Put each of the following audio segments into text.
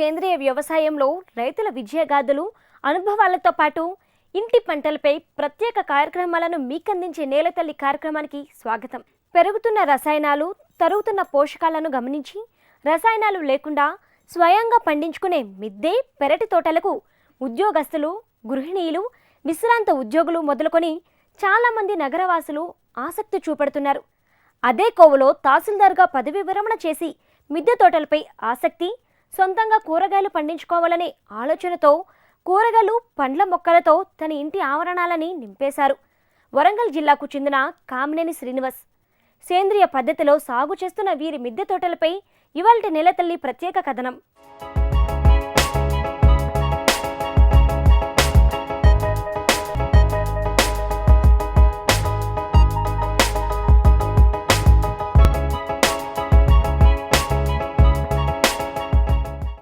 సేంద్రియ వ్యవసాయంలో రైతుల విజయగాథలు అనుభవాలతో పాటు ఇంటి పంటలపై ప్రత్యేక కార్యక్రమాలను మీకందించే నేలతల్లి కార్యక్రమానికి స్వాగతం. పెరుగుతున్న రసాయనాలు తరుగుతున్న పోషకాలను గమనించి రసాయనాలు లేకుండా స్వయంగా పండించుకునే మిద్దె పెరటి తోటలకు ఉద్యోగస్తులు గృహిణీలు విశ్రాంత ఉద్యోగులు మొదలుకొని చాలామంది నగరవాసులు ఆసక్తి చూపెడుతున్నారు. అదే కోవలో తహసీల్దార్గా పదవి విరమణ చేసి మిద్దె తోటలపై ఆసక్తి సొంతంగా కూరగాయలు పండించుకోవాలనే ఆలోచనతో కూరగాయలు పండ్ల మొక్కలతో తన ఇంటి ఆవరణాలని నింపేశారు. వరంగల్ జిల్లాకు చెందిన కామినేని శ్రీనివాస్. సేంద్రియ పద్ధతిలో సాగు చేస్తున్న వీరి మిద్దె తోటలపై ఇవాల్టి నెలతల్లి ప్రత్యేక కథనం.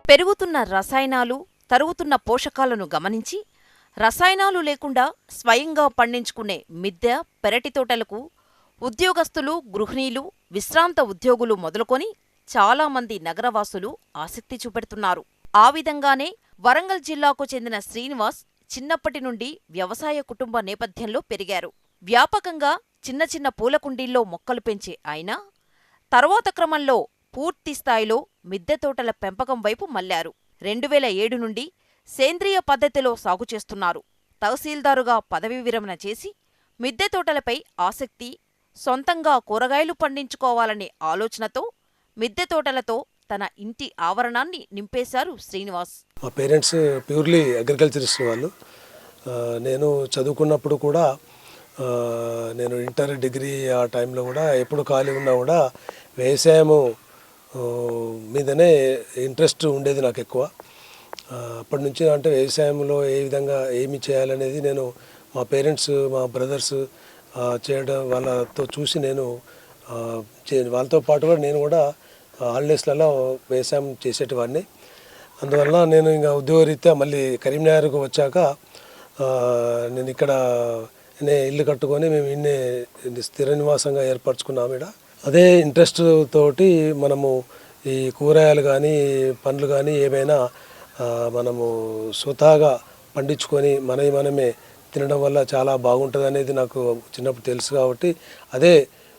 పెరుగుతున్న రసాయనాలు తరుగుతున్న పోషకాలను గమనించి రసాయనాలు లేకుండా స్వయంగా పండించుకునే మిద్దె పెరటి తోటలకు ఉద్యోగస్తులు గృహిణీలు విశ్రాంత ఉద్యోగులు మొదలుకొని చాలామంది నగరవాసులు ఆసక్తి చూపెడుతున్నారు. ఆ విధంగానే వరంగల్ జిల్లాకు చెందిన శ్రీనివాస్ చిన్నప్పటి నుండి వ్యవసాయ కుటుంబ నేపథ్యంలో పెరిగారు. వ్యాపకంగా చిన్న చిన్న పూల కుండీల్లో మొక్కలు పెంచే ఆయన తర్వాత క్రమంలో పూర్తి స్థాయిలో మిద్దె తోటల పెంపకం వైపు మళ్ళారు. రెండు వేల ఏడు నుండి సేంద్రియ పద్ధతిలో సాగు చేస్తున్నారు. తహసీల్దారుగా పదవి విరమణ చేసి మిద్దె తోటలపై ఆసక్తి సొంతంగా కూరగాయలు పండించుకోవాలనే ఆలోచనతో మిద్దె తోటలతో తన ఇంటి ఆవరణాన్ని నింపేశారు శ్రీనివాస్. మా పేరెంట్స్ ప్యూర్లీ అగ్రికల్చరిస్ట్ వాళ్ళు. నేను చదువుకున్నప్పుడు కూడా నేను ఇంటర్ డిగ్రీ ఆ టైంలో కూడా ఎప్పుడు ఖాళీ ఉన్నా కూడా వ్యవసాయము మీదనే ఇంట్రెస్ట్ ఉండేది నాకు ఎక్కువ. అప్పటి నుంచి అంటే వ్యవసాయంలో ఏ విధంగా ఏమి చేయాలనేది నేను మా పేరెంట్స్ మా బ్రదర్స్ చేయడం వాళ్ళతో చూసి నేను చే- వాళ్ళతో పాటు కూడా నేను కూడా హాలిడేస్లలో వ్యవసాయం చేసేటివాడిని. అందువల్ల నేను ఇంకా ఉద్యోగరీత్యా మళ్ళీ కరీంనగర్కు వచ్చాక నేను ఇక్కడ ఇల్లు కట్టుకొని మేము ఇన్నే స్థిర నివాసంగా ఏర్పరచుకున్నాము ఇక్కడ. అదే ఇంట్రెస్ట్ తోటి మనము ఈ కూరగాయలు కానీ పండ్లు కానీ ఏమైనా మనము స్వతహాగా పండించుకొని మనవి మనమే తినడం వల్ల చాలా బాగుంటుంది అనేది నాకు చిన్నప్పుడు తెలుసు కాబట్టి అదే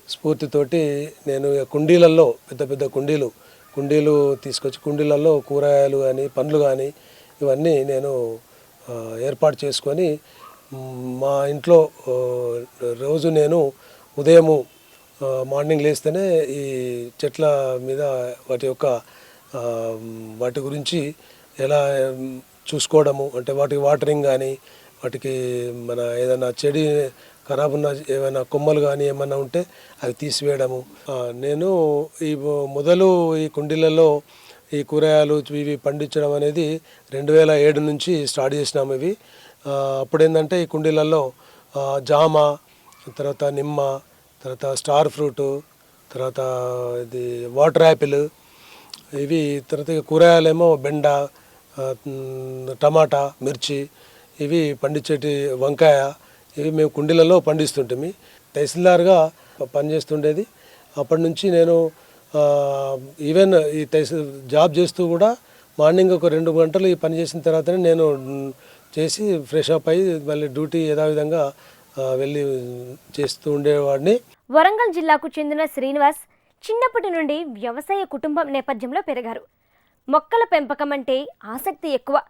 స్ఫూర్తితోటి నేను కుండీలలో పెద్ద పెద్ద కుండీలు కుండీలు తీసుకొచ్చి కుండీలలో కూరగాయలు కానీ పండ్లు కానీ ఇవన్నీ నేను ఏర్పాటు చేసుకొని మా ఇంట్లో రోజు నేను ఉదయము మార్నింగ్ లేస్తేనే ఈ చెట్ల మీద వాటి యొక్క వాటి గురించి ఎలా చూసుకోవడము అంటే వాటికి వాటరింగ్ కానీ వాటికి మన ఏదైనా చెడి ఖరాబ్ ఉన్న ఏమైనా కొమ్మలు కానీ ఏమైనా ఉంటే అవి తీసివేయడము. నేను ఈ మొదలు ఈ కుండీలలో ఈ కూరగాయలు ఇవి పండించడం అనేది రెండు వేల ఏడు నుంచి స్టార్ట్ చేసినాము ఇవి. అప్పుడేంటంటే ఈ కుండీలలో జామ తర్వాత నిమ్మ తర్వాత స్టార్ ఫ్రూటు తర్వాత ఇది వాటర్ యాపిల్ ఇవి తర్వాత కూరగాయలేమో బెండ టమాటా మిర్చి ఇవి పండించేటి వంకాయ ఇవి మేము కుండీలలో పండిస్తుంటాము. తహసీల్దార్గా పనిచేస్తుండేది. అప్పటి నుంచి నేను ఈవెన్ ఈ తహసీల్ జాబ్ చేస్తూ కూడా మార్నింగ్ ఒక రెండు గంటలు ఈ పని చేసిన తర్వాతనే నేను చేసి ఫ్రెష్ అప్ అయ్యి మళ్ళీ డ్యూటీ యథావిధంగా వెళ్ళి చేస్తూ ఉండేవాడిని. వరంగల్ జిల్లాకు చెందిన శ్రీనివాస్ చిన్నప్పటి నుండి వ్యవసాయ కుటుంబం నేపథ్యంలో పెరిగారు. మొక్కల పెంపకం అంటే ఆసక్తి ఎక్కువ.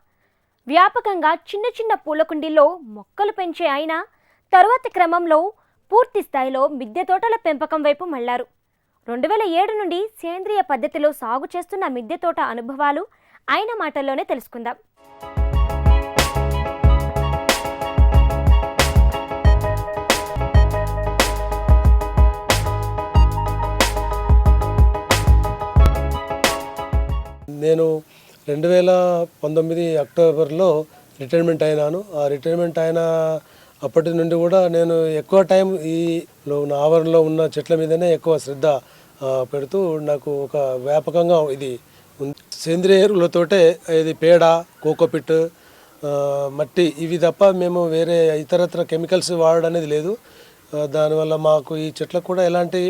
వ్యాపకంగా చిన్న చిన్న పూల కుండీల్లో మొక్కలు పెంచే ఆయన తరువాత క్రమంలో పూర్తి స్థాయిలో మిద్దె తోటల పెంపకం వైపు మళ్ళారు. రెండు వేల ఏడు నుండి సేంద్రియ పద్ధతిలో సాగు చేస్తున్న మిద్దె తోట అనుభవాలు ఆయన మాటల్లోనే తెలుసుకుందాం. నేను రెండు వేల పంతొమ్మిది అక్టోబర్లో రిటైర్మెంట్ అయినాను. ఆ రిటైర్మెంట్ అయిన అప్పటి నుండి కూడా నేను ఎక్కువ టైం ఈ నా ఉన్న ఆవరణలో ఉన్న చెట్ల మీదనే ఎక్కువ శ్రద్ధ పెడుతూ నాకు ఒక వ్యాపకంగా ఇది సేంద్రియ ఎరువులతోటే ఇది పేడ కోకోపిట్ మట్టి ఇవి తప్ప మేము వేరే ఇతరత్ర కెమికల్స్ వాడడం అనేది లేదు దానివల్ల మాకు ఈ చెట్లకు కూడా ఎలాంటి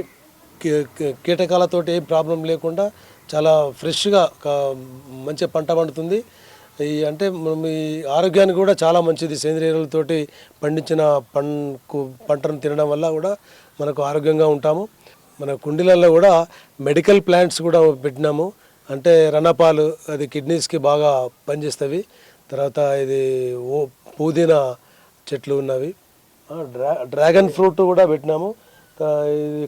కీ- కీటకాలతోటి ఏం ప్రాబ్లం లేకుండా చాలా ఫ్రెష్గా మంచి పంట పండుతుంది. ఈ అంటే మనం ఈ ఆరోగ్యానికి కూడా చాలా మంచిది. సేంద్రియ ఎరువులతోటి పండించిన పంకు పంటను తినడం వల్ల కూడా మనకు ఆరోగ్యంగా ఉంటాము. మన కుండీలలో కూడా మెడికల్ ప్లాంట్స్ కూడా పెట్టినాము. అంటే రణపాలు అది కిడ్నీస్కి బాగా పనిచేస్తుంది తర్వాత ఇది ఓ పుదీనా చెట్లు ఉన్నవి. డ్రా డ్రాగన్ ఫ్రూట్ కూడా పెట్టినాము.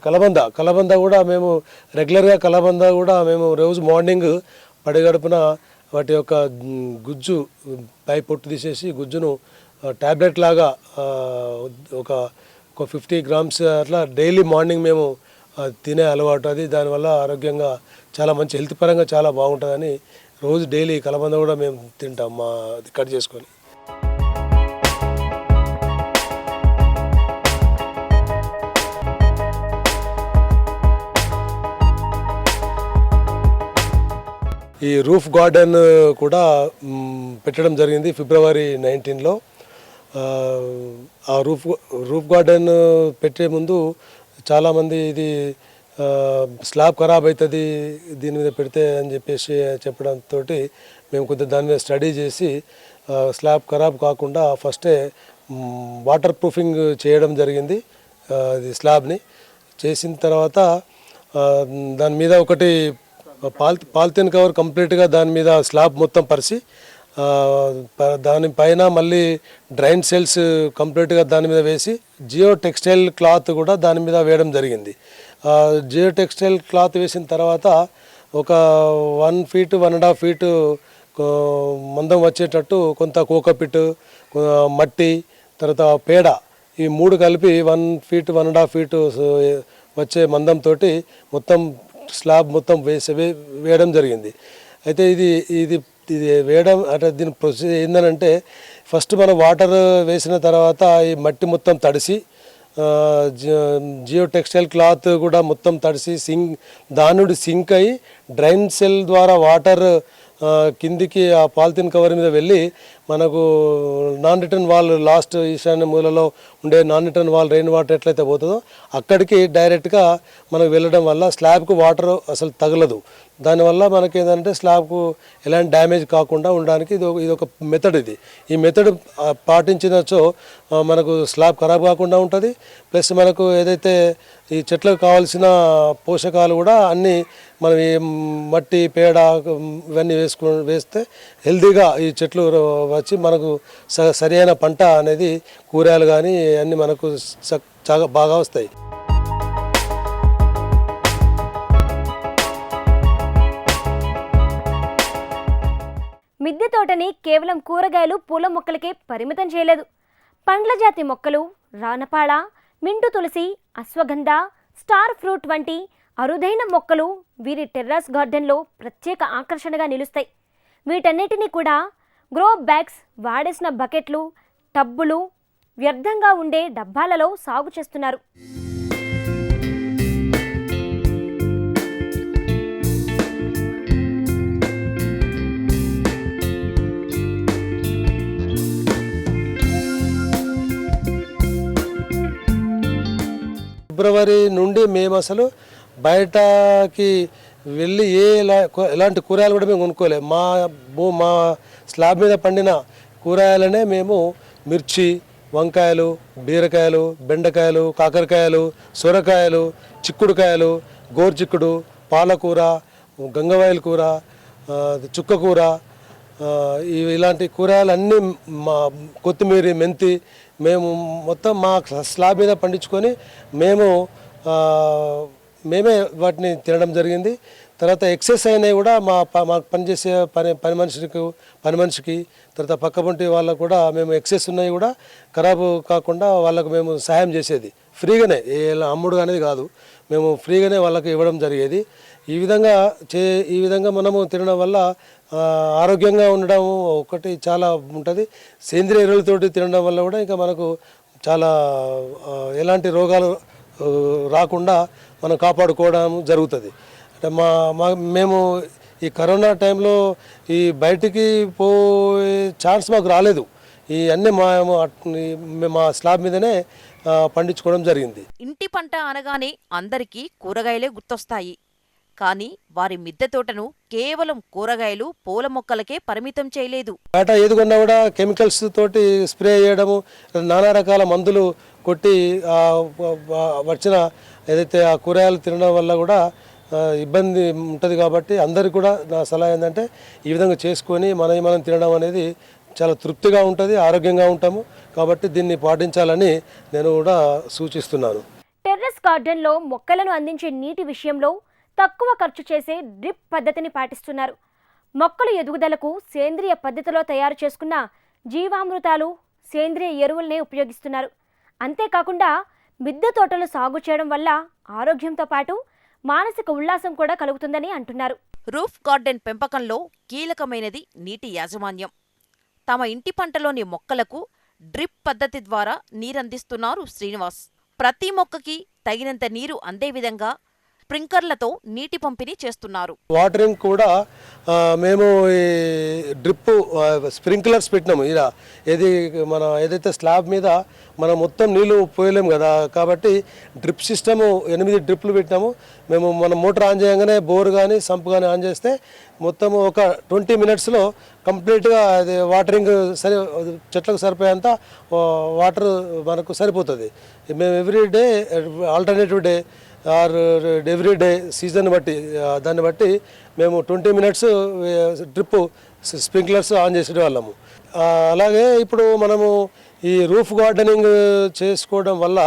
కలబంద. కలబంద కూడా మేము రెగ్యులర్గా కలబంద కూడా మేము రోజు మార్నింగ్ పడిగడుపున వాటి యొక్క గుజ్జు పై పొట్టు తీసేసి గుజ్జును ట్యాబ్లెట్ లాగా ఒక ఒక ఫిఫ్టీ గ్రామ్స్ అట్లా డైలీ మార్నింగ్ మేము తినే అలవాటు. అది దానివల్ల ఆరోగ్యంగా చాలా మంచి హెల్త్ పరంగా చాలా బాగుంటుందని రోజు డైలీ కలబంద కూడా మేము తింటాం మా కట్ చేసుకొని. ఈ రూఫ్ గార్డెన్ కూడా పెట్టడం జరిగింది ఫిబ్రవరి నైన్టీన్లో. ఆ రూఫ్ రూఫ్ గార్డెన్ పెట్టే ముందు చాలామంది ఇది స్లాబ్ ఖరాబ్ అవుతుంది దీని మీద పెడితే అని చెప్పేసి చెప్పడంతో మేము కొద్దిగా దాని మీద స్టడీ చేసి స్లాబ్ ఖరాబ్ కాకుండా ఫస్టే వాటర్ ప్రూఫింగ్ చేయడం జరిగింది అది స్లాబ్ని. చేసిన తర్వాత దాని మీద ఒకటి పాల్ పాలిథిన్ కవర్ కంప్లీట్గా దాని మీద స్లాబ్ మొత్తం పరిచి దానిపైన మళ్ళీ డ్రైన్ సెల్స్ కంప్లీట్గా దాని మీద వేసి జియో టెక్స్టైల్ క్లాత్ కూడా దాని మీద వేయడం జరిగింది. జియో టెక్స్టైల్ క్లాత్ వేసిన తర్వాత ఒక one feet one and half feet మందం వచ్చేటట్టు కొంత కోకపిట్ మట్టి తర్వాత పేడ ఈ మూడు కలిపి one feet one and half feet వచ్చే మందంతో మొత్తం స్లాబ్ మొత్తం వేసి వేయడం జరిగింది. అయితే ఇది ఇది ఇది వేయడం అంటే దీని ప్రొసీజర్ ఏంటంటే ఫస్ట్ మనం వాటర్ వేసిన తర్వాత ఈ మట్టి మొత్తం తడిసి జియో టెక్స్టైల్ క్లాత్ కూడా మొత్తం తడిసి సింక్ దాని సింక్ అయ్యి డ్రైన్ సెల్ ద్వారా వాటర్ కిందికి ఆ పాలిథిన్ కవర్ మీద వెళ్ళి మనకు నాన్ రిటర్న్ వాల్ లాస్ట్ ఈశాన్య మూలలో ఉండే non return wall rain water ఎట్లయితే పోతుందో అక్కడికి డైరెక్ట్గా మనకు వెళ్ళడం వల్ల స్లాబ్కు వాటర్ అసలు తగలదు. దానివల్ల మనకి ఏంటంటే స్లాబ్కు ఎలాంటి డ్యామేజ్ కాకుండా ఉండడానికి ఇది ఇది ఒక మెథడ్ ఇది. ఈ మెథడ్ పాటించినచో మనకు స్లాబ్ ఖరాబ్ కాకుండా ఉంటుంది. ప్లస్ మనకు ఏదైతే ఈ చెట్లకు కావాల్సిన పోషకాలు కూడా అన్నీ మనం ఈ మట్టి పేడ ఇవన్నీ వేసుకు వేస్తే హెల్తీగా ఈ చెట్లు వచ్చి మనకు స- సరైన పంట అనేది కూరగాయలు కానీ అన్నీ మనకు చాలా బాగా వస్తాయి. మిద్దె తోటని కేవలం కూరగాయలు పూల మొక్కలకే పరిమితం చేయలేదు. పండ్ల జాతి మొక్కలు రానపాళ mint tulsi ashwagandha star fruit వంటి అరుదైన మొక్కలు వీరి టెర్రాస్ గార్డెన్లో ప్రత్యేక ఆకర్షణగా నిలుస్తాయి. వీటన్నిటినీ కూడా గ్రో బ్యాగ్స్ వాడేసిన బకెట్లు టబ్బులు వ్యర్థంగా ఉండే డబ్బాలలో సాగు చేస్తున్నారు. ఫిబ్రవరి నుండి మేము అసలు బయటకి వెళ్ళి ఏ ఎలాంటి కూరగాయలు కూడా మేము కొనుక్కోలేము మా భూ- మా స్లాబ్ మీద పండిన కూరగాయలనే మేము మిర్చి వంకాయలు బీరకాయలు బెండకాయలు కాకరకాయలు సొరకాయలు చిక్కుడుకాయలు గోర్చిక్కుడు పాలకూర గంగవాయల కూర చుక్కకూర ఇవి ఇలాంటి కూరగాయలు అన్నీ మా కొత్తిమీర మెంతి మేము మొత్తం మా స్లాబ్ మీద పండించుకొని మేము మేమే వాటిని తినడం జరిగింది. తర్వాత ఎక్సెస్ అయినవి కూడా మా ప- మాకు పనిచేసే పని పని మనిషికి పని మనిషికి తర్వాత పక్కపంటి వాళ్ళకు కూడా మేము ఎక్సెస్ ఉన్నాయి కూడా ఖరాబు కాకుండా వాళ్ళకు మేము సహాయం చేసేది. ఫ్రీగానే ఏ అమ్ముడు అనేది కాదు. మేము ఫ్రీగానే వాళ్ళకి ఇవ్వడం జరిగేది. ఈ విధంగా చే ఈ విధంగా మనము తినడం వల్ల ఆరోగ్యంగా ఉండడం ఒకటి చాలా ఉంటుంది. సేంద్రియ ఎరువులతోటి తినడం వల్ల కూడా ఇంకా మనకు చాలా ఎలాంటి రోగాలు రాకుండా మనం కాపాడుకోవడం జరుగుతుంది. అంటే మా మా మేము ఈ కరోనా టైంలో ఈ బయటికి పోయే ఛాన్స్ మాకు రాలేదు. ఈ అన్నీ మా మా- స్లాబ్ మీదనే పండించుకోవడం జరిగింది. ఇంటి పంట అనగానే అందరికీ కూరగాయలే గుర్తొస్తాయి. కానీ వారి మిద్దె తోటను కేవలం కూరగాయలు పూల మొక్కలకే పరిమితం చేయలేదు. బయట ఏది కొన్నా కూడా కెమికల్స్ తోటి స్ప్రే చేయడము నానా రకాల మందులు కొట్టి వచ్చిన ఏదైతే ఆ కూరగాయలు తినడం వల్ల కూడా ఇబ్బంది ఉంటుంది కాబట్టి అందరికి కూడా నా సలహా ఏంటంటే ఈ విధంగా చేసుకొని మనవి మనం తినడం అనేది చాలా తృప్తిగా ఉంటుంది ఆరోగ్యంగా ఉంటాము. కాబట్టి దీన్ని పాటించాలని నేను కూడా సూచిస్తున్నాను. టెర్రస్ గార్డెన్లో మొక్కలను అందించే నీటి విషయంలో తక్కువ ఖర్చు చేసే డ్రిప్ పద్ధతిని పాటిస్తున్నారు. మొక్కల ఎదుగుదలకు సేంద్రియ పద్ధతిలో తయారు చేసుకున్న జీవామృతాలు సేంద్రియ ఎరువులనే ఉపయోగిస్తున్నారు. అంతేకాకుండా మిద్దె తోటలు సాగు చేయడం వల్ల ఆరోగ్యంతో పాటు మానసిక ఉల్లాసం కూడా కలుగుతుందని అంటున్నారు. రూఫ్ గార్డెన్ పెంపకంలో కీలకమైనది నీటి యాజమాన్యం. తమ ఇంటి పంటలోని మొక్కలకు డ్రిప్ పద్ధతి ద్వారా నీరందిస్తున్నారు శ్రీనివాస్. ప్రతి మొక్కకి తగినంత నీరు అందే విధంగా స్ప్రింక్లర్లతో నీటి పంపిణీ చేస్తున్నారు. వాటరింగ్ కూడా మేము ఈ డ్రిప్ స్ప్రింక్లర్స్ పెట్టినాము. ఇలా ఏది మన ఏదైతే స్లాబ్ మీద మనం మొత్తం నీళ్ళు పోయలేము కదా కాబట్టి డ్రిప్ సిస్టము ఎనిమిది డ్రిప్లు పెట్టినాము. మేము మన మోటార్ ఆన్ చేయగానే బోర్ కానీ సంప్ కానీ ఆన్ చేస్తే మొత్తం ఒక ట్వంటీ మినిట్స్లో కంప్లీట్గా అది వాటరింగ్ సరి చెట్లకు సరిపోయేంత వాటర్ మనకు సరిపోతుంది. మేము every day alternative day or every day season బట్టి దాన్ని బట్టి మేము twenty minutes drip sprinklers on చేసే వాళ్ళము అలాగే ఇప్పుడు మనము ఈ రూఫ్ గార్డెనింగ్ చేసుకోవడం వల్ల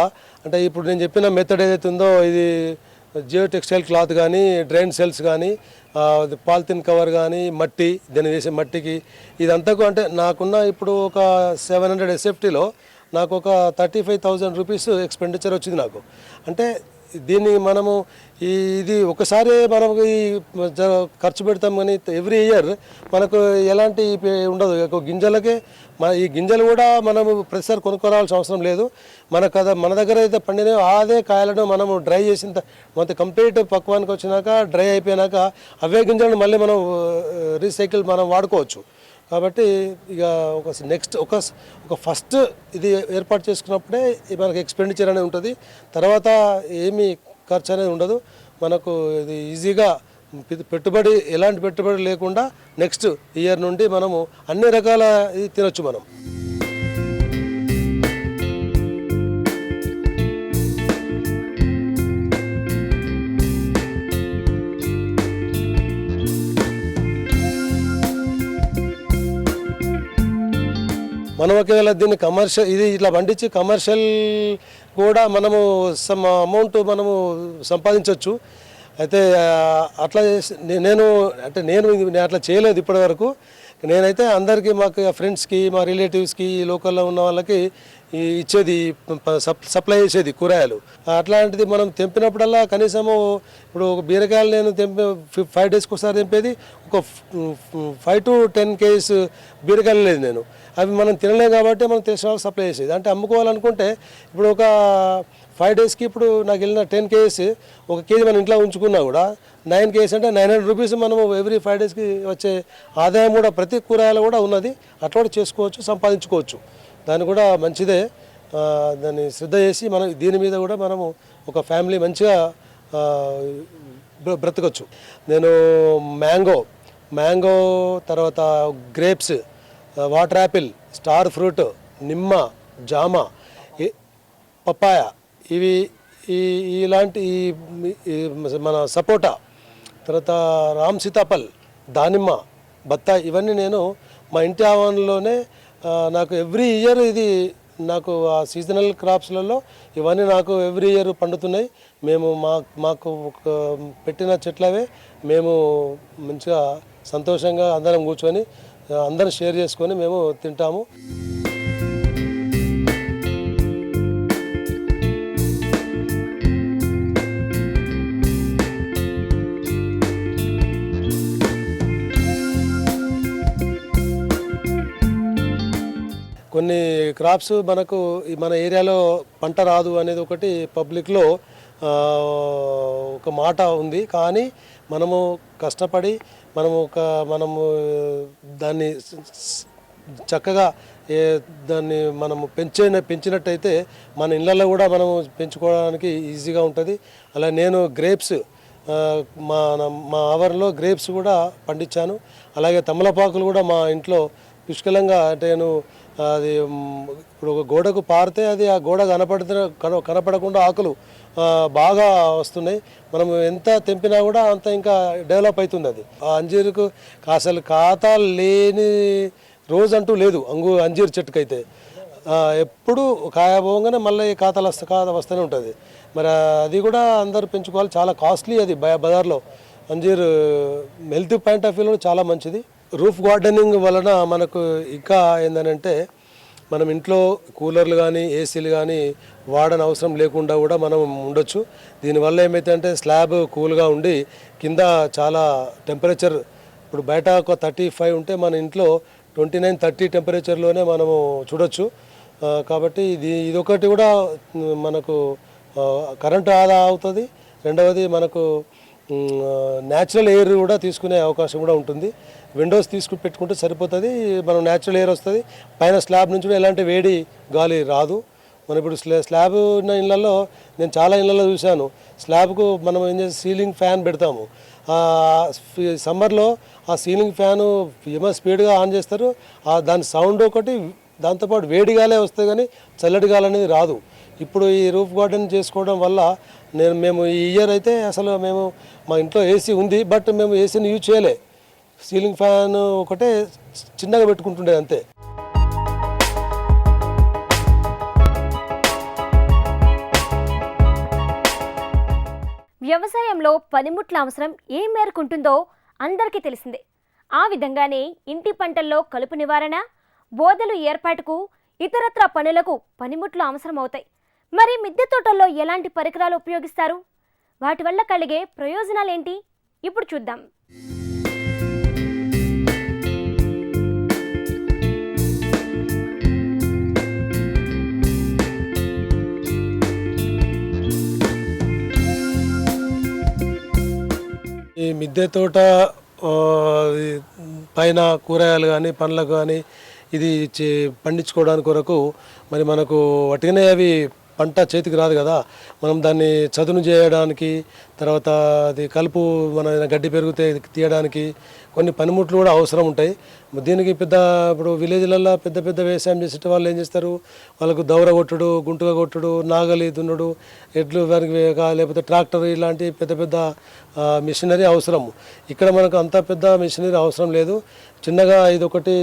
అంటే ఇప్పుడు నేను చెప్పిన మెథడ్ ఏదైతే ఉందో ఇది జియో టెక్స్టైల్ క్లాత్ కానీ డ్రైన్ సెల్స్ కానీ పాలిథిన్ కవర్ కానీ మట్టి దీన్ని వేసే మట్టికి ఇదంతకు అంటే నాకున్న ఇప్పుడు ఒక సెవెన్ హండ్రెడ్ ఎస్ఎఫ్టీలో నాకు ఒక thirty five thousand rupees expenditure వచ్చింది నాకు. అంటే దీన్ని మనము ఈ ఇది ఒకసారి మనం ఈ ఖర్చు పెడతాం కానీ ఎవ్రీ ఇయర్ మనకు ఎలాంటి ఉండదు. గింజలకే మన ఈ గింజలు కూడా మనము ప్రతిసారి కొనుక్కోవాల్సిన అవసరం లేదు. మన కథ మన దగ్గర అయితే పండినో అదే కాయలను మనము డ్రై చేసిన మొత్తం కంప్లీట్ పక్వానికి వచ్చినాక డ్రై అయిపోయినాక అవే గింజలను మళ్ళీ మనం రీసైకిల్ మనం వాడుకోవచ్చు. కాబట్టి ఇక ఒక నెక్స్ట్ ఒక ఒక ఫస్ట్ ఇది ఏర్పాటు చేసుకున్నప్పుడే మనకు మనకి ఎక్స్పెండిచర్ అనేది ఉంటుంది. తర్వాత ఏమీ ఖర్చు అనేది ఉండదు. మనకు ఇది ఈజీగా పెట్టుబడి ఎలాంటి పెట్టుబడి లేకుండా నెక్స్ట్ ఇయర్ నుండి మనము అన్ని రకాల ఇది తినొచ్చు మనం. మనం ఒకవేళ దీన్ని కమర్షియల్ ఇది ఇట్లా పండించి కమర్షియల్ కూడా మనము సమ్ అమౌంట్ మనము సంపాదించవచ్చు అయితే అట్లా చేసి నేను అంటే నేను అట్లా చేయలేదు ఇప్పటి వరకు నేనైతే అందరికీ మాకు ఫ్రెండ్స్కి మా రిలేటివ్స్కి ఈ లోకల్లో ఉన్న వాళ్ళకి ఇచ్చేది సప్- సప్లై చేసేది కూరగాయలు. అట్లాంటిది మనం తెంపినప్పుడల్లా కనీసము ఇప్పుడు ఒక బీరకాయలు నేను తెంపి ఫైవ్ డేస్కి ఒకసారి తెంపేది ఒక ఫైవ్ టు టెన్ కేజీస్ బీరకాయలు లేదు నేను. అవి మనం తినలేం కాబట్టి మనం తెలిసిన వాళ్ళకి సప్లై చేసేది. అంటే అమ్ముకోవాలనుకుంటే ఇప్పుడు ఒక ఫైవ్ డేస్కి ఇప్పుడు నాకు వెళ్ళిన టెన్ కేజీస్ ఒక కేజీ మనం ఇంట్లో ఉంచుకున్నా కూడా నైన్ కేజీస్ అంటే నైన్ హండ్రెడ్ రూపీస్ మనం ఎవ్రీ ఫైవ్ డేస్కి వచ్చే ఆదాయం కూడా ప్రతి కూరగాయలు కూడా ఉన్నది. అట్లా కూడా చేసుకోవచ్చు సంపాదించుకోవచ్చు. దాన్ని కూడా మంచిదే. దాన్ని శ్రద్ధ చేసి మనం దీని మీద కూడా మనము ఒక ఫ్యామిలీ మంచిగా బ్రతకచ్చు. నేను మ్యాంగో మ్యాంగో తర్వాత grapes water apple star fruit నిమ్మ జామ పప్పాయ ఇవి ఈ ఇలాంటి ఈ మన సపోటా తర్వాత రామ్ సీతాఫల్ దానిమ్మ బత్తాయి ఇవన్నీ నేను మా ఇంటి ఆవరణలోనే నాకు ఎవ్రీ ఇయర్ ఇది నాకు ఆ సీజనల్ క్రాప్స్లలో ఇవన్నీ నాకు ఎవ్రీ ఇయర్ పండుతున్నాయి. మేము మా మాకు ఒక పెట్టిన చెట్లవే మేము మంచిగా సంతోషంగా అందరం కూర్చొని అందరం షేర్ చేసుకొని మేము తింటాము. కొన్ని క్రాప్స్ మనకు ఈ మన ఏరియాలో పంట రాదు అనేది ఒకటి పబ్లిక్లో ఒక మాట ఉంది. కానీ మనము కష్టపడి మనము ఒక మనము దాన్ని చక్కగా ఏ దాన్ని మనము పెంచే పెంచినట్టయితే మన ఇళ్ళల్లో కూడా మనము పెంచుకోవడానికి ఈజీగా ఉంటుంది. అలా నేను గ్రేప్స్ మా మా ఆవరణలో గ్రేప్స్ కూడా పండించాను. అలాగే తమలపాకులు కూడా మా ఇంట్లో పుష్కలంగా అంటే నేను అది ఇప్పుడు ఒక గోడకు పారితే అది ఆ గోడ కనపడుతున్న కనపడకుండా ఆకులు బాగా వస్తున్నాయి. మనం ఎంత తెంపినా కూడా అంత ఇంకా డెవలప్ అవుతుంది అది. ఆ అంజీరుకు అసలు ఖాతా లేని రోజు అంటూ లేదు అంగు అంజీరు చెట్టుకైతే. ఆ, ఎప్పుడు కాయబోగానే మళ్ళీ ఖాతాలు వస్తా ఖాతా వస్తూనే ఉంటుంది. మరి అది కూడా అందరూ పెంచుకోవాలి. చాలా కాస్ట్లీ అది బజార్లో. అంజీర్ హెల్త్ పాయింట్ ఆఫ్ వ్యూలో చాలా మంచిది. రూఫ్ గార్డెనింగ్ వలన మనకు ఇంకా ఏంటంటే మనం ఇంట్లో కూలర్లు కానీ ఏసీలు కానీ వాడని అవసరం లేకుండా కూడా మనం ఉండొచ్చు. దీనివల్ల ఏమైతే అంటే స్లాబ్ కూల్గా ఉండి కింద చాలా టెంపరేచర్ ఇప్పుడు బయట ఒక థర్టీ ఫైవ్ ఉంటే మన ఇంట్లో ట్వంటీ నైన్ థర్టీ టెంపరేచర్లోనే మనము చూడొచ్చు. కాబట్టి ఇది ఇదొకటి కూడా మనకు కరెంటు ఆదా అవుతుంది. రెండవది మనకు న్యాచురల్ ఎయిర్ కూడా తీసుకునే అవకాశం కూడా ఉంటుంది. విండోస్ తీసుకు పెట్టుకుంటే సరిపోతుంది. మనం న్యాచురల్ ఎయిర్ వస్తుంది. పైన స్లాబ్ నుంచి కూడా ఎలాంటి వేడి గాలి రాదు. మనం ఇప్పుడు స్లా స్లాబ్ ఉన్న ఇళ్ళలో నేను చాలా ఇళ్ళల్లో చూశాను. స్లాబ్కు మనం ఏం చేసి సీలింగ్ ఫ్యాన్ పెడతాము. సమ్మర్లో ఆ సీలింగ్ ఫ్యాను ఏమో స్పీడ్గా ఆన్ చేస్తారు. ఆ దాని సౌండ్ ఒకటి దాంతోపాటు వేడి గాలే కానీ చల్లటి గాలి అనేది రాదు. ఇప్పుడు ఈ రూఫ్ గార్డెన్ చేసుకోవడం వల్ల నేను మేము ఈ ఇయర్ అయితే అసలు మేము మా ఇంట్లో ఏసీ ఉంది బట్ మేము ఏసీని యూజ్ చేయలే. సీలింగ్ ఫ్యాన్ ఒకటే చిన్నగా పెట్టుకుంటుండే అంతే. వ్యవసాయంలో పనిముట్ల అవసరం ఏ మేరకు ఉంటుందో అందరికీ తెలిసిందే. ఆ విధంగానే ఇంటి పంటల్లో కలుపు నివారణ బోధలు ఏర్పాటుకు ఇతరత్ర పనులకు పనిముట్లు అవసరమవుతాయి. మరి మిద్దె తోటల్లో ఎలాంటి పరికరాలు ఉపయోగిస్తారు? వాటి వల్ల కలిగే ప్రయోజనాలేంటి? ఇప్పుడు చూద్దాం. ఈ మిద్దె తోట పైన కూరగాయలు కానీ పండ్లకు కానీ ఇది చే- పండించుకోవడానికి కొరకు మరి మనకు వటిగానే అవి పంట చేతికి రాదు కదా. మనం దాన్ని చదును చేయడానికి తర్వాత అది కలుపు మన గడ్డి పెరిగితే తీయడానికి కొన్ని పనిముట్లు కూడా అవసరం ఉంటాయి. దీనికి పెద్ద ఇప్పుడు విలేజ్లల్లో పెద్ద పెద్ద వ్యవసాయం చేసే వాళ్ళు ఏం చేస్తారు? వాళ్ళకు దౌర కొట్టుడు గుంటుగా కొట్టుడు నాగలి దున్నుడు ఎడ్లు వారికి లేకపోతే ట్రాక్టర్ ఇలాంటి పెద్ద పెద్ద మిషనరీ అవసరం ఇక్కడ మనకు అంత పెద్ద మిషనరీ అవసరం లేదు. చిన్నగా ఇదొకటి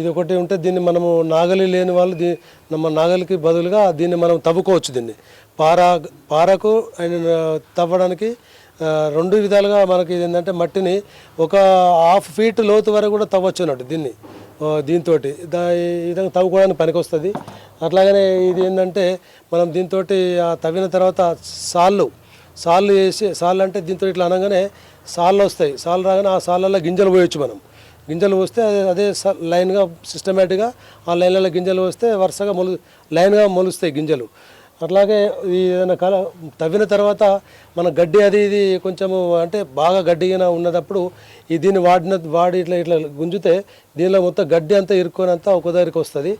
ఇదొకటి ఉంటే దీన్ని మనము నాగలి లేని వాళ్ళు దీ మన నాగలికి బదులుగా దీన్ని మనం తవ్వుకోవచ్చు దీన్ని. పార పారకు అండ్ తవ్వడానికి రెండు విధాలుగా మనకి ఏంటంటే మట్టిని ఒక హాఫ్ ఫీట్ లోతు వరకు కూడా తవ్వచ్చు అన్నట్టు దీన్ని. దీంతో దా ఈ విధంగా తవ్వుకోవడానికి పనికొస్తుంది. అట్లాగనే ఇది ఏంటంటే మనం దీంతో తవ్విన తర్వాత సాళ్ళు సాళ్ళు వేసి సాళ్ళు అంటే దీంతో ఇట్లా అనగానే సాళ్ళు వస్తాయి. సాళ్ళు రాగానే ఆ సాళ్ళల్లో గింజలు పోయొచ్చు మనం. గింజలు వస్తే అదే అదే స- లైన్గా సిస్టమేటిక్గా ఆ లైన్లలో గింజలు వస్తే వరుసగా మొలు లైన్గా మొలుస్తాయి గింజలు. అట్లాగే ఈ ఏదైనా కల తవ్విన తర్వాత మన గడ్డి అది ఇది కొంచెము అంటే బాగా గడ్డిగా ఉన్నదప్పుడు ఈ దీన్ని వాడిన వాడి ఇట్లా ఇట్లా గుంజితే దీనిలో మొత్తం గడ్డి అంతా ఇరుక్కొనంతా ఒక దగ్గరికి వస్తుంది.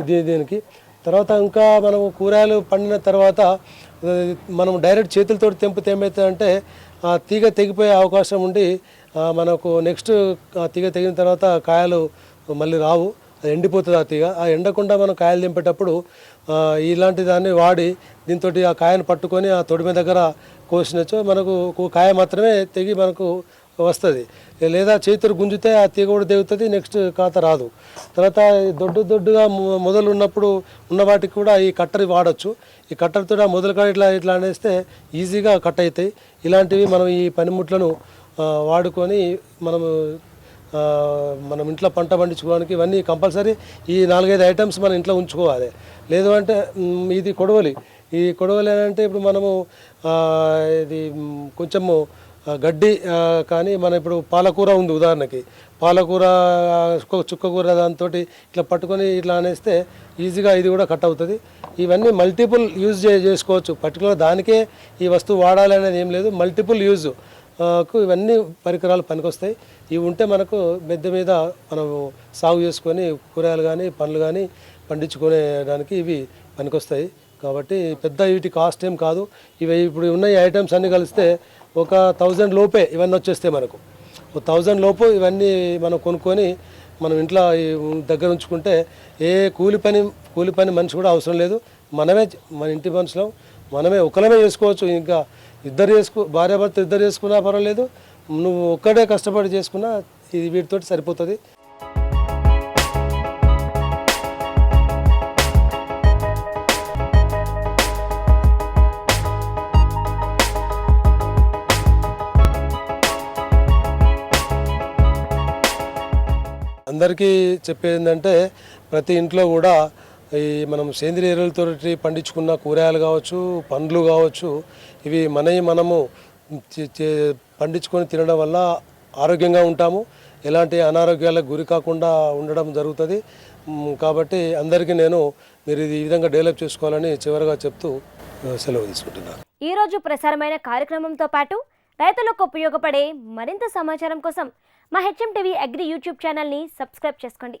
ఇది దీనికి. తర్వాత ఇంకా మనం కూరగాయలు పండిన తర్వాత మనం డైరెక్ట్ చేతులతో తెంపితే ఏమవుతుందంటే ఆ తీగ తెగిపోయే అవకాశం ఉండి మనకు నెక్స్ట్ ఆ తీగ తెగిన తర్వాత కాయలు మళ్ళీ రావు. అది ఎండిపోతుంది ఆ తీగ. ఆ ఎండకుండా మనం కాయలు దింపేటప్పుడు ఇలాంటి దాన్ని వాడి దీంతో ఆ కాయను పట్టుకొని ఆ తొడిమ దగ్గర కోసినచ్చు మనకు కాయ మాత్రమే తెగి మనకు వస్తుంది. లేదా చేతులు గుంజితే ఆ తీగ కూడా తెగుతుంది నెక్స్ట్ కాత రాదు. తర్వాత దొడ్డు దొడ్డుగా మొదలు ఉన్నప్పుడు ఉన్న వాటికి కూడా ఈ కట్టరి వాడచ్చు. ఈ కట్టర్తో మొదలు కాడ ఇట్లా ఇట్లా అనేస్తే ఈజీగా కట్ అవుతాయి ఇలాంటివి మనం ఈ పనిముట్లను వాడుకొని మనము మనం ఇంట్లో పంట పండించుకోవడానికి ఇవన్నీ కంపల్సరీ ఈ నాలుగైదు ఐటమ్స్ మనం ఇంట్లో ఉంచుకోవాలి. లేదు అంటే ఇది కొడవలి. ఈ కొడవలి అంటే ఇప్పుడు మనము ఇది కొంచెము గడ్డి కానీ మన ఇప్పుడు పాలకూర ఉంది ఉదాహరణకి. పాలకూర చుక్క చుక్కకూర దాంతో ఇట్లా పట్టుకొని ఇట్లా అనేస్తే ఈజీగా ఇది కూడా కట్ అవుతుంది. ఇవన్నీ మల్టిపుల్ యూజ్ చే చేసుకోవచ్చు. పర్టికులర్ దానికే ఈ వస్తువు వాడాలి అనేది ఏం లేదు. Multiple use. కు ఇవన్నీ పరికరాలు పనికొస్తాయి. ఇవి ఉంటే మనకు మెద్ద మీద మనం సాగు చేసుకొని కూరగాయలు కానీ పండ్లు కానీ పండించుకునేదానికి ఇవి పనికొస్తాయి. కాబట్టి పెద్ద వీటి కాస్ట్ ఏం కాదు. ఇవి ఇప్పుడు ఉన్న ఐటమ్స్ అన్నీ కలిస్తే ఒక థౌజండ్ లోపే ఇవన్నీ వచ్చేస్తాయి మనకు. ఒక థౌజండ్ లోపు ఇవన్నీ మనం కొనుక్కొని మనం ఇంట్లో దగ్గర ఉంచుకుంటే ఏ కూలి పని కూలి పని మనిషి కూడా అవసరం లేదు. మనమే మన ఇంటి మనుషులం. మనమే ఒకలమే చేసుకోవచ్చు. ఇంకా ఇద్దరు చేసుకు భార్యాభర్త ఇద్దరు చేసుకున్నా పర్వాలేదు. నువ్వు ఒక్కడే కష్టపడి చేసుకున్నా ఇది వీటితోటి సరిపోతుంది. అందరికీ చెప్పేది ఏంటంటే ప్రతి ఇంట్లో కూడా ఈ మనం సేంద్రియ ఎరువులతో పండించుకున్న కూరగాయలు కావచ్చు పండ్లు కావచ్చు ఇవి మనవి మనము చే- పండించుకొని తినడం వల్ల ఆరోగ్యంగా ఉంటాము. ఎలాంటి అనారోగ్యాలకు గురి కాకుండా ఉండడం జరుగుతుంది. కాబట్టి అందరికీ నేను మీరు ఇది ఈ విధంగా డెవలప్ చేసుకోవాలని చివరిగా చెప్తూ సెలవు తీసుకుంటున్నాను. ఈరోజు ప్రసారమైన కార్యక్రమంతో పాటు రైతులకు ఉపయోగపడే మరింత సమాచారం కోసం మా హెచ్ఎం టీవీ అగ్రి యూట్యూబ్ ఛానల్ని సబ్స్క్రైబ్ చేసుకోండి.